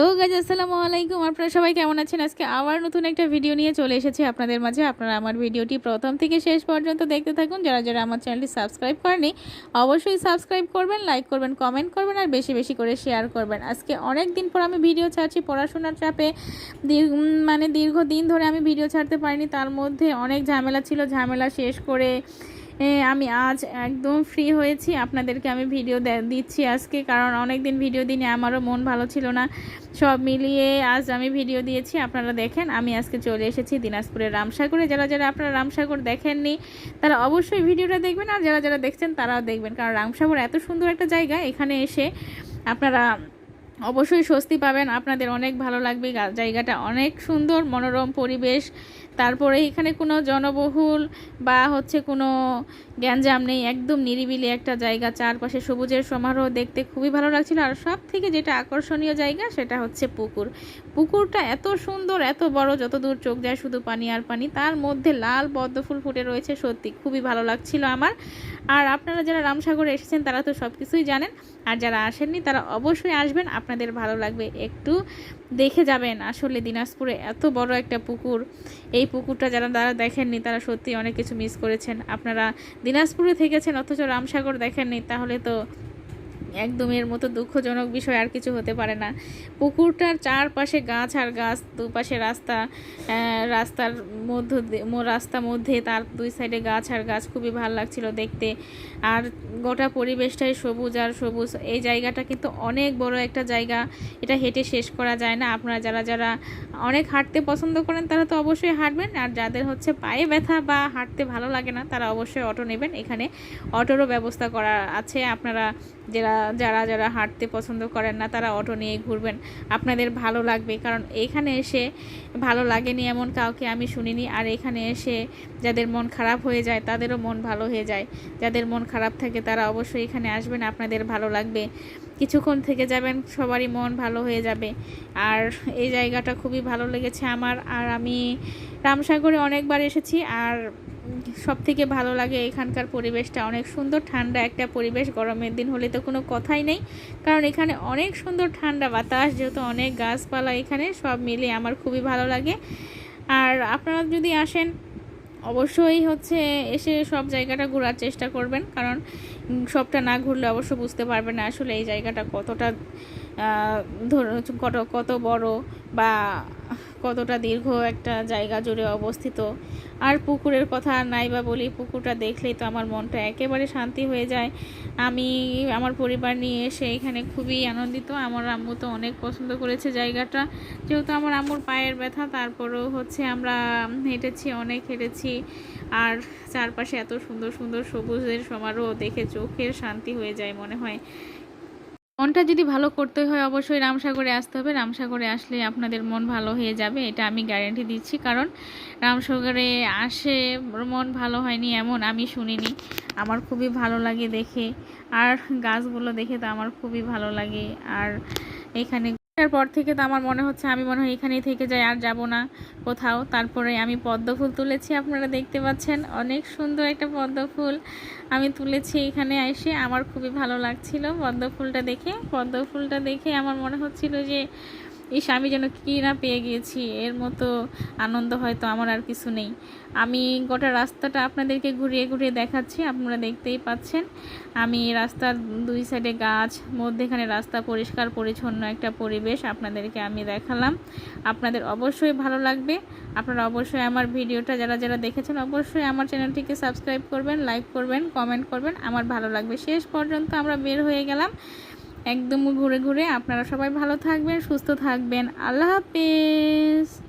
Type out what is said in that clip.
তো গাছ আসসালামু আলাইকুম। আপনারা সবাই কেমন আছেন? আজকে আবার নতুন একটা ভিডিও নিয়ে চলে এসেছি আপনাদের মাঝে। আপনারা আমার ভিডিওটি প্রথম থেকে শেষ পর্যন্ত দেখতে থাকুন। যারা যারা আমার চ্যানেলটি সাবস্ক্রাইব করেনি অবশ্যই সাবস্ক্রাইব করবেন লাইক করবেন কমেন্ট করবেন, আর বেশি বেশি করে শেয়ার করবেন। আজকে অনেক দিন পর আমি ভিডিও ছাড়ছি পড়াশোনার চাপে। মানে দীর্ঘ দীর্ঘদিন ধরে আমি ভিডিও ছাড়তে পারিনি। তার মধ্যে অনেক ঝামেলা ছিল। ঝামেলা শেষ করে আমি আজ একদম ফ্রি হয়েছি। আপনাদেরকে আমি ভিডিও দিচ্ছি আজকে, কারণ অনেক দিন ভিডিও দিনে আমারও মন ভালো ছিল না। সব মিলিয়ে আজ আমি ভিডিও দিয়েছি, আপনারা দেখেন, আমি আজকে চলে এসেছি দিনাজপুরের রামসাগরে। যারা যারা আপনারা রামসাগর দেখেননি, তারা অবশ্যই ভিডিওটা দেখবেন, আর যারা যারা দেখছেন, তারাও দেখবেন, কারণ রামসাগর এত সুন্দর একটা জায়গা, এখানে এসে আপনারা অবশ্যই স্বস্তি পাবেন। আপনাদের অনেক ভালো লাগবে। জায়গাটা অনেক সুন্দর, মনোরম পরিবেশ। তারপরে এখানে কোনো জনবহুল বা হচ্ছে কোনো গ্যাঞ্জাম নেই, একদম নিরিবিলি একটা জায়গা, চারপাশে সবুজের সমারোহ দেখতে খুবই ভালো লাগছিল। আর সব থেকে যেটা আকর্ষণীয় জায়গা সেটা হচ্ছে পুকুর। পুকুরটা এত সুন্দর, এত বড় যত দূর চোখ যায় শুধু পানি আর পানি, তার মধ্যে লাল পদ্ম ফুল ফুটে রয়েছে, সত্যি খুবই ভালো লাগছিল আমার। আর আপনারা যারা রামসাগরে এসেছেন, তারা তো সব কিছুই জানেন। আর যারা আসেননি, তারা অবশ্যই আসবেন, আপনাদের ভালো লাগবে। একটু দেখে যাবেন আসলে দিনাজপুরে এত বড় একটা পুকুর। এই পুকুরটা যারা তারা দেখেননি, তারা সত্যি অনেক কিছু মিস করেছেন। আপনারা দিনাজপুরে থেকেছেন অথচ রামসাগর দেখেননি তাহলে তো একদম এর মতো দুঃখজনক বিষয় আর কিছু হতে পারে না। পুকুরটার চারপাশে গাছ আর গাছ, দুপাশে রাস্তা রাস্তার মধ্য রাস্তা মধ্যে তার দুই সাইডে গাছ আর গাছ খুবই ভালো লাগছিল দেখতে। আর গোটা পরিবেশটাই সবুজ আর সবুজ। এই জায়গাটা কিন্তু অনেক বড় একটা জায়গা। এটা হেঁটে শেষ করা যায় না। আপনারা যারা যারা অনেক হাঁটতে পছন্দ করেন, তারা তো অবশ্যই হাঁটবেন। আর যাদের হচ্ছে পায়ে ব্যথা বা হাঁটতে ভালো লাগে না, তারা অবশ্যই অটো নেবেন। এখানে অটোরও ব্যবস্থা করা আছে। আপনারা যারা যারা যারা হাঁটতে পছন্দ করেন না, তারা অটো নিয়ে ঘুরবেন। আপনাদের ভালো লাগবে, কারণ এখানে এসে ভালো লাগেনি এমন কাউকে আমি শুনিনি, আর এখানে এসে যাদের মন খারাপ হয়ে যায়, তাদেরও মন ভালো হয়ে যায়। যাদের মন খারাপ থাকে, তারা অবশ্যই এখানে আসবেন, আপনাদের ভালো লাগবে। কিছুক্ষণ থেকে যাবেন, সবারই মন ভালো হয়ে যাবে। আর এই জায়গাটা খুবই ভালো লেগেছে আমার, আর আমি রামসাগরে অনেকবার এসেছি, আর সব থেকে ভালো লাগে এখানকার পরিবেশটা। অনেক সুন্দর ঠান্ডা একটা পরিবেশ, গরমের দিন হলে তো কোনো কথাই নেই। কারণ এখানে অনেক সুন্দর ঠান্ডা বাতাস, যেহেতু অনেক গাছপালা এখানে, সব মিলে আমার খুবই ভালো লাগে। আর আপনারা যদি আসেন, অবশ্যই হচ্ছে এসে সব জায়গাটা ঘোরার চেষ্টা করবেন। কারণ সবটা না ঘুরলে অবশ্য বুঝতে পারবেন না আসলে এই জায়গাটা কতটা ধরুন কত কত বড় বা কতটা দীর্ঘ একটা জায়গা জুড়ে অবস্থিত। আর পুকুরের কথা নাই বা বলি, পুকুরটা দেখলেই তো আমার মনটা একেবারে শান্তি হয়ে যায়। আমি, আমার পরিবার নিয়ে এসে এখানে খুবই আনন্দিত। আমার আম্মু তো অনেক পছন্দ করেছে জায়গাটা। যেহেতু আমার আম্মুর পায়ের ব্যথা, তারপরেও হচ্ছে আমরা হেঁটেছি, অনেক হেঁটেছি। আর চারপাশে এত সুন্দর সুন্দর সবুজের সমারোহ দেখে চোখের শান্তি হয়ে যায় মনে হয়। মনটা যদি ভালো করতে হয়, অবশ্যই রামসাগরে আসতে হবে। রামসাগরে আসলে আপনাদের মন ভালো হয়ে যাবে, এটা আমি গ্যারেন্টি দিচ্ছি। কারণ রামসাগরে আসে, মন ভালো হয়নি এমন আমি শুনিনি। আমার খুবই ভালো লাগে দেখে। আর গাছগুলো দেখে তো আমার খুবই ভালো লাগে। আর এখানে পর থেকে তো আমার মনে হচ্ছে আমি মনে হয় এখানেই থেকে যাই, আর যাব না কোথাও। তারপরে আমি পদ্ম ফুল তুলেছি, আপনারা দেখতে পাচ্ছেন। অনেক সুন্দর একটা পদ্ম ফুল আমি তুলেছি এখানে এসে। আমার খুবই ভালো লাগছিল পদ্ম ফুলটা দেখে। পদ্ম ফুলটা দেখে আমার মনে হচ্ছিল যে ইস, আমি যেন কী না পেয়ে গিয়েছি এর মতো আনন্দ হয়তো আমার আর কিছু নেই। আমি গোটা রাস্তাটা আপনাদেরকে ঘুরিয়ে ঘুরিয়ে দেখাচ্ছি, আপনারা দেখতেই পাচ্ছেন। আমি রাস্তার দুই সাইডে গাছ, মধ্যেখানে রাস্তা পরিষ্কার, পরিচ্ছন্ন একটা পরিবেশ আপনাদেরকে আমি দেখালাম। আপনাদের অবশ্যই ভালো লাগবে। আপনারা অবশ্যই আমার ভিডিওটা যারা যারা দেখেছেন, অবশ্যই আমার চ্যানেলটিকে সাবস্ক্রাইব করবেন, লাইক করবেন, কমেন্ট করবেন। আমার ভালো লাগবে। শেষ পর্যন্ত আমরা বের হয়ে গেলাম। একদম ঘুরে ঘুরে আপনারা সবাই ভালো থাকবেন সুস্থ থাকবেন। আল্লাহ হাফেজ।